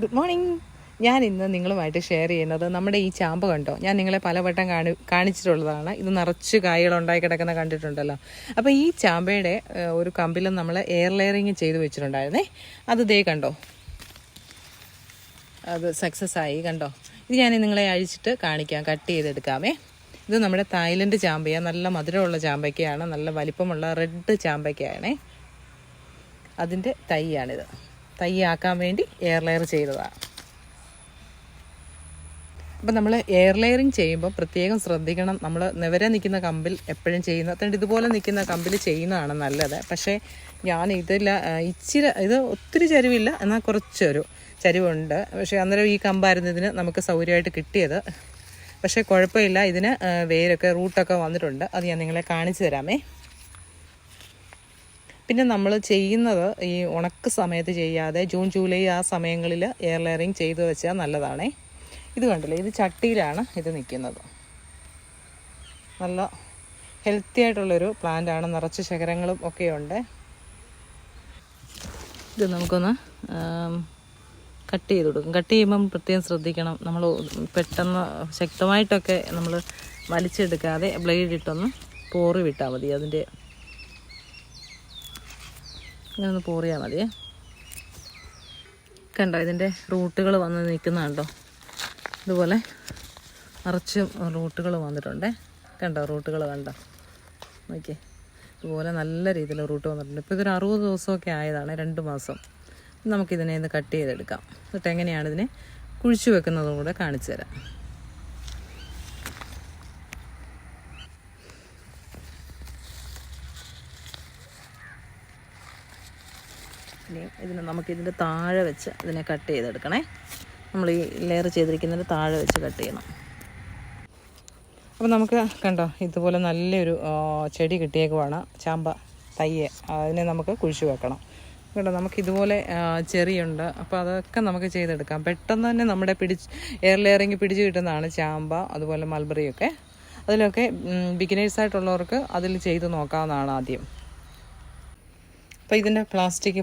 Good morning ഞാൻ ഇന്ന് നിങ്ങളുമായിട്ട് ഷെയർ ചെയ്യുന്നത് നമ്മുടെ ഈ ചാമ്പ് കണ്ടോ? ഞാൻ നിങ്ങളെ പലവട്ടം കാണി കാണിച്ചിട്ടുള്ളതാണ്. ഇത് നിറച്ച് കായകൾ ഉണ്ടായി കിടക്കുന്ന കണ്ടിട്ടുണ്ടല്ലോ. അപ്പോൾ ഈ ചാമ്പയുടെ ഒരു കമ്പിലും നമ്മൾ എയർ ലെയറിങ് ചെയ്ത് വെച്ചിട്ടുണ്ടായിരുന്നേ. അത് ദേ കണ്ടോ? അത് സക്സസ് ആയി കണ്ടോ? ഇത് ഞാൻ നിങ്ങളെ അഴിച്ചിട്ട് കാണിക്കാം. കട്ട് ചെയ്തെടുക്കാമേ. ഇത് നമ്മുടെ തായ്ലൻഡ് ചാമ്പയാണ് നല്ല മധുരമുള്ള ചാമ്പയ്ക്കയാണ്. നല്ല വലിപ്പമുള്ള റെഡ് ചാമ്പയ്ക്കയാണേ. അതിന്റെ തൈയാണിത്. തൈ ആക്കാൻ വേണ്ടി എയർ ലെയർ ചെയ്തതാണ്. അപ്പം നമ്മൾ എയർ ലെയറിങ് ചെയ്യുമ്പോൾ പ്രത്യേകം ശ്രദ്ധിക്കണം. നമ്മൾ നിവരെ നിൽക്കുന്ന കമ്പിൽ എപ്പോഴും ചെയ്യുന്ന അതുകൊണ്ട് ഇതുപോലെ നിൽക്കുന്ന കമ്പിൽ ചെയ്യുന്നതാണ് നല്ലത്. പക്ഷേ ഞാൻ ഇതില്ല ഇച്ചിരി ഇത് ഒത്തിരി ചരിവില്ല എന്നാൽ കുറച്ചൊരു ചരിവുണ്ട്. പക്ഷേ അന്നേരം ഈ കമ്പായിരുന്നു ഇതിന് നമുക്ക് സൗകര്യമായിട്ട് കിട്ടിയത്. പക്ഷേ കുഴപ്പമില്ല ഇതിന് വേരൊക്കെ റൂട്ടൊക്കെ വന്നിട്ടുണ്ട്. അത് ഞാൻ നിങ്ങളെ കാണിച്ചു തരാമേ. പിന്നെ നമ്മൾ ചെയ്യുന്നത് ഈ ഉണക്ക് സമയത്ത് ചെയ്യാതെ ജൂൺ ജൂലൈ ആ സമയങ്ങളിൽ എയർ ലെയറിങ് ചെയ്തു വെച്ചാൽ നല്ലതാണേ. ഇത് കണ്ടില്ലേ? ഇത് ചട്ടിയിലാണ് ഇത് നിൽക്കുന്നത് നല്ല ഹെൽത്തി ആയിട്ടുള്ളൊരു പ്ലാന്റ് ആണ്. നിറച്ച് ശകരങ്ങളും ഒക്കെ ഉണ്ട് ഇത് നമുക്കൊന്ന് കട്ട് ചെയ്ത് കൊടുക്കും. കട്ട് ചെയ്യുമ്പം പ്രത്യേകം ശ്രദ്ധിക്കണം. നമ്മൾ പെട്ടെന്ന് ശക്തമായിട്ടൊക്കെ നമ്മൾ വലിച്ചെടുക്കാതെ ബ്ലേഡ് ഇട്ടൊന്ന് പോറി വിട്ടാൽ മതി. അതിന്റെ ഇങ്ങനെ ഒന്ന് പോറിയാൽ മതിയേ കണ്ടോ ഇതിന്റെ റൂട്ടുകൾ വന്ന് നിൽക്കുന്ന കണ്ടോ? ഇതുപോലെ നിറച്ച് റൂട്ടുകൾ വന്നിട്ടുണ്ടേ. കണ്ടോ റൂട്ടുകൾ കണ്ടോ? നോക്കിയേ. ഇതുപോലെ നല്ല രീതിയിൽ റൂട്ട് വന്നിട്ടുണ്ട്. ഇപ്പോൾ ഇതൊരു അറുപത് ദിവസമൊക്കെ ആയതാണ് രണ്ട് മാസം. നമുക്കിതിനെ ഇന്ന് കട്ട് ചെയ്തെടുക്കാം. എന്നിട്ട് എങ്ങനെയാണ് ഇതിനെ കുഴിച്ചു വെക്കുന്നതും കൂടെ കാണിച്ചു തരാം. ഇനി ഇതിന് നമുക്ക് ഇതിന്റെ താഴെ വെച്ച് ഇതിനെ കട്ട് ചെയ്തെടുക്കണേ. നമ്മൾ ഈ ലെയർ ചെയ്തിരിക്കുന്നതിന്റെ താഴെ വെച്ച് കട്ട് ചെയ്യണം. അപ്പോൾ നമുക്ക് കണ്ടോ ഇതുപോലെ നല്ലൊരു ചെടി കിട്ടിയേക്കുവാണ് ചാമ്പ തയ്യെ. അതിനെ നമുക്ക് കുഴിച്ചു വെക്കണം. കേട്ടോ നമുക്ക് ഇതുപോലെ ആ, ചെറിയുണ്ട്. അപ്പോൾ അതൊക്കെ നമുക്ക് ചെയ്തെടുക്കാം. പെട്ടെന്ന് തന്നെ നമ്മുടെ പിടിച്ച് എയർ ലെയറിങ് പിടിച്ചു കിട്ടുന്നതാണ് ചാമ്പ അതുപോലെ മൽബറിയൊക്കെ അതിലൊക്കെ ബിഗിനേഴ്സായിട്ടുള്ളവർക്ക് അതിൽ ചെയ്ത് നോക്കാവുന്നതാണ് ആദ്യം. അപ്പോൾ ഇതിന്റെ പ്ലാസ്റ്റിക്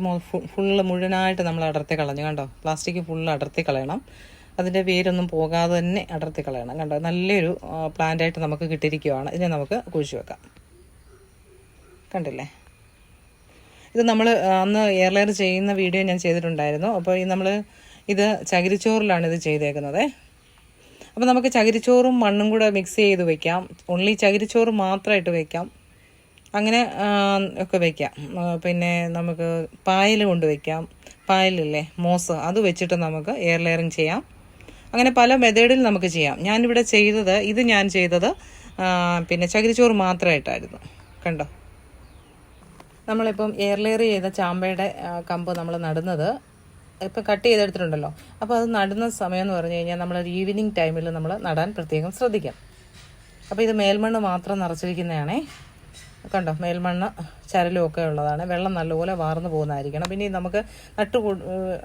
ഫുള്ള് മുഴുവനായിട്ട് നമ്മൾ അടർത്തി കളഞ്ഞു. കണ്ടോ? പ്ലാസ്റ്റിക് ഫുൾ അടർത്തി കളയണം. അതിന്റെ വേരൊന്നും പോകാതെ തന്നെ അടർത്തി കളയണം. കണ്ടോ? നല്ലൊരു പ്ലാന്റായിട്ട് നമുക്ക് കിട്ടിയിരിക്കുവാണ്. ഇതിനെ നമുക്ക് കുഴിച്ചു വെക്കാം. കണ്ടില്ലേ? ഇത് നമ്മൾ അന്ന് എയർലെയർ ചെയ്യുന്ന വീഡിയോ ഞാൻ ചെയ്തിട്ടുണ്ടായിരുന്നു. അപ്പോൾ ഈ നമ്മൾ ഇത് ചകിരിച്ചോറിലാണ് ഇത് ചെയ്തേക്കുന്നത്. അപ്പോൾ നമുക്ക് ചകിരിച്ചോറും മണ്ണും കൂടെ മിക്സ് ചെയ്ത് വെക്കാം. ഓൺലി ചകിരിച്ചോറ് മാത്രമായിട്ട് വെക്കാം. അങ്ങനെ ഒക്കെ വയ്ക്കാം പിന്നെ നമുക്ക് പായൽ കൊണ്ട് വയ്ക്കാം പായലില്ലേ? മോസ്. അത് വെച്ചിട്ട് നമുക്ക് എയർ ലെയറിങ് ചെയ്യാം. അങ്ങനെ പല മെത്തേഡിൽ നമുക്ക് ചെയ്യാം. ഞാനിവിടെ ചെയ്തത് ഇത് ഞാൻ ചെയ്തത് പിന്നെ ചകിരിച്ചോറ് മാത്രമായിട്ടായിരുന്നു. കണ്ടോ? നമ്മളിപ്പം എയർ ലെയർ ചെയ്ത ചാമ്പയുടെ കമ്പ് നമ്മൾ നടുന്നത് ഇപ്പം കട്ട് ചെയ്തെടുത്തിട്ടുണ്ടല്ലോ. അപ്പോൾ അത് നടുന്ന സമയം എന്ന് പറഞ്ഞു കഴിഞ്ഞാൽ നമ്മൾ ഈവനിങ് ടൈമിൽ നമ്മൾ നടാൻ പ്രത്യേകം ശ്രദ്ധിക്കാം. അപ്പോൾ ഇത് മേൽമണ്ണ് മാത്രം നിറച്ചിരിക്കുന്നതാണേ. കണ്ടോ മേൽമണ്ണ് ചരലുമൊക്കെ ഉള്ളതാണ്. വെള്ളം നല്ലപോലെ വാർന്നു പോകുന്നതായിരിക്കണം. പിന്നെ നമുക്ക് നട്ട്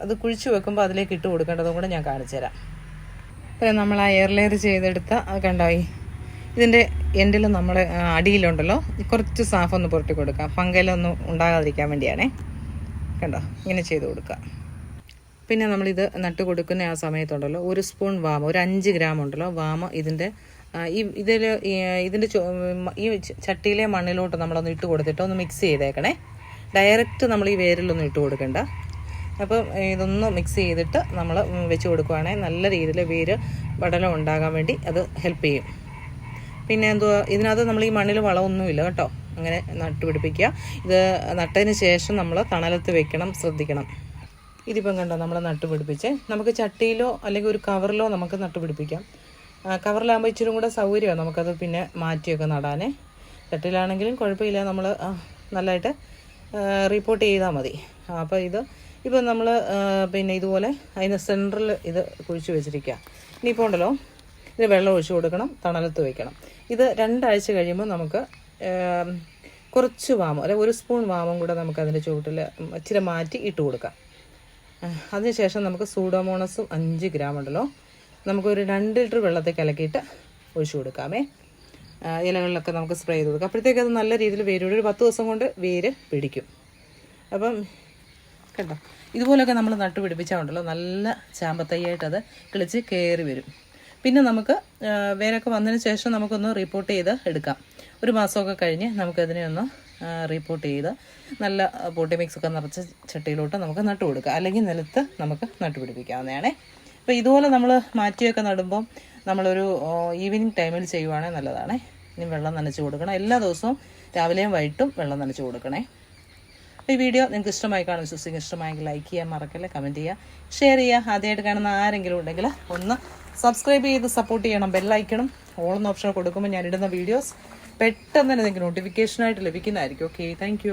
അത് കുഴിച്ചു വെക്കുമ്പോൾ അതിലേക്ക് ഇട്ട് കൊടുക്കേണ്ടതും കൂടെ ഞാൻ കാണിച്ചു തരാം. പിന്നെ നമ്മൾ ആ എയർ ലെയർ ചെയ്തെടുത്ത കണ്ടോ ഈ ഇതിന്റെ എൻഡിൽ നമ്മൾ അടിയിലുണ്ടല്ലോ. കുറച്ച് സാഫ് ഒന്ന് പുരട്ടി കൊടുക്കാം. ഫംഗലൊന്നും ഉണ്ടാകാതിരിക്കാൻ വേണ്ടിയാണേ. കണ്ടോ ഇങ്ങനെ ചെയ്ത് കൊടുക്കുക പിന്നെ നമ്മളിത് നട്ട് കൊടുക്കുന്ന ആ സമയത്തുണ്ടല്ലോ ഒരു സ്പൂൺ വാമ ഒരു അഞ്ച് ഗ്രാം ഉണ്ടല്ലോ വാമ ഇതിന്റെ ഈ ഇതിൽ ഇതിന്റെ ഈ ചട്ടിയിലെ മണ്ണിലോട്ട് നമ്മളൊന്ന് ഇട്ട് കൊടുത്തിട്ട് ഒന്ന് മിക്സ് ചെയ്തേക്കണേ. ഡയറക്റ്റ് നമ്മൾ ഈ വേരിലൊന്നും ഇട്ട് കൊടുക്കണ്ട. അപ്പം ഇതൊന്ന് മിക്സ് ചെയ്തിട്ട് നമ്മൾ വെച്ച് കൊടുക്കുവാണെങ്കിൽ നല്ല രീതിയിൽ വേര് പടലം ഉണ്ടാകാൻ വേണ്ടി അത് ഹെൽപ്പ് ചെയ്യും. പിന്നെ എന്തുവാ ഇതിനകത്ത് നമ്മൾ ഈ മണ്ണിൽ വളമൊന്നുമില്ല കേട്ടോ. അങ്ങനെ നട്ടുപിടിപ്പിക്കുക ഇത് നട്ടതിന് ശേഷം നമ്മൾ തണലത്ത് വെക്കണം ശ്രദ്ധിക്കണം. ഇതിപ്പം കണ്ടോ നമ്മൾ നട്ടുപിടിപ്പിച്ച് നമുക്ക് ചട്ടിയിലോ അല്ലെങ്കിൽ ഒരു കവറിലോ നമുക്ക് നട്ടുപിടിപ്പിക്കാം കവറിലാകുമ്പോൾ ഇച്ചിരി കൂടെ സൗകര്യമാണ് നമുക്കത് പിന്നെ മാറ്റിയൊക്കെ നടാനേ. ചട്ടിയിലാണെങ്കിലും കുഴപ്പമില്ല. നമ്മൾ നല്ലതായിട്ട് റിപ്പോർട്ട് ചെയ്താൽ മതി. അപ്പോൾ ഇത് ഇപ്പം നമ്മൾ പിന്നെ ഇതുപോലെ അതിന് സെന്ററിൽ ഇത് കുഴിച്ച് വെച്ചിരിക്കുക ഇനിയിപ്പോൾ ഉണ്ടല്ലോ ഇത് വെള്ളം ഒഴിച്ചു കൊടുക്കണം തണലത്ത് വയ്ക്കണം ഇത് രണ്ടാഴ്ച കഴിയുമ്പോൾ നമുക്ക് കുറച്ച് വാമം അല്ലെ ഒരു സ്പൂൺ വാമം കൂടെ നമുക്ക് അതിന്റെ ചുവട്ടിൽ ഇച്ചിരി മാറ്റി ഇട്ട് കൊടുക്കാം. അതിനുശേഷം നമുക്ക് സൂഡോമോണസും അഞ്ച് ഗ്രാം ഉണ്ടല്ലോ. നമുക്കൊരു രണ്ട് ലിറ്റർ വെള്ളത്തിൽ കലക്കിയിട്ട് ഒഴിച്ചു കൊടുക്കാമേ. ഇലകളിലൊക്കെ നമുക്ക് സ്പ്രേ ചെയ്ത് കൊടുക്കാം. അപ്പോഴത്തേക്ക് അത് നല്ല രീതിയിൽ വേരോട് ഒരു പത്ത് ദിവസം കൊണ്ട് വേര് പിടിക്കും. അപ്പം കേട്ടോ ഇതുപോലൊക്കെ നമ്മൾ നട്ടുപിടിപ്പിച്ചാൽ നല്ല ചാമ്പത്തയ്യായിട്ടത് കിളിച്ച് കയറി വരും. പിന്നെ നമുക്ക് വേരൊക്കെ വന്നതിന് ശേഷം നമുക്കൊന്ന് റിപ്പോർട്ട് ചെയ്ത് എടുക്കാം. ഒരു മാസമൊക്കെ കഴിഞ്ഞ് നമുക്കതിനെ ഒന്ന് റിപ്പോർട്ട് ചെയ്ത് നല്ല പോട്ടി മിക്സ് ഒക്കെ നിറച്ച ചട്ടിയിലോട്ട് നമുക്ക് നട്ടു കൊടുക്കാം. അല്ലെങ്കിൽ നിലത്ത് നമുക്ക് നട്ടുപിടിപ്പിക്കാവുന്നതാണേ. അപ്പോൾ ഇതുപോലെ നമ്മൾ മാറ്റിയൊക്കെ നടുമ്പോൾ നമ്മളൊരു ഈവനിങ് ടൈമിൽ ചെയ്യുവാണെങ്കിൽ നല്ലതാണ്. ഇനി വെള്ളം നനച്ച് കൊടുക്കണം. എല്ലാ ദിവസവും രാവിലെയും വൈകിട്ടും വെള്ളം നനച്ച് കൊടുക്കണേ. അപ്പോൾ ഈ വീഡിയോ നിങ്ങൾക്ക് ഇഷ്ടമായി കാണും. വിശ്വസിക്കും ഇഷ്ടമായെങ്കിൽ ലൈക്ക് ചെയ്യാൻ മറക്കല്ലേ കമന്റ് ചെയ്യുക ഷെയർ ചെയ്യുക ആദ്യമായിട്ട് കാണുന്ന ആരെങ്കിലും ഉണ്ടെങ്കിൽ ഒന്ന് സബ്സ്ക്രൈബ് ചെയ്ത് സപ്പോർട്ട് ചെയ്യണം. ബെല്ലൈക്കണം എന്ന ഓപ്ഷൻ കൊടുക്കുമ്പോൾ ഞാനിടുന്ന വീഡിയോസ് പെട്ടെന്ന് തന്നെ നിങ്ങൾക്ക് നോട്ടിഫിക്കേഷനായിട്ട് ലഭിക്കുന്നതായിരിക്കും. Okay thank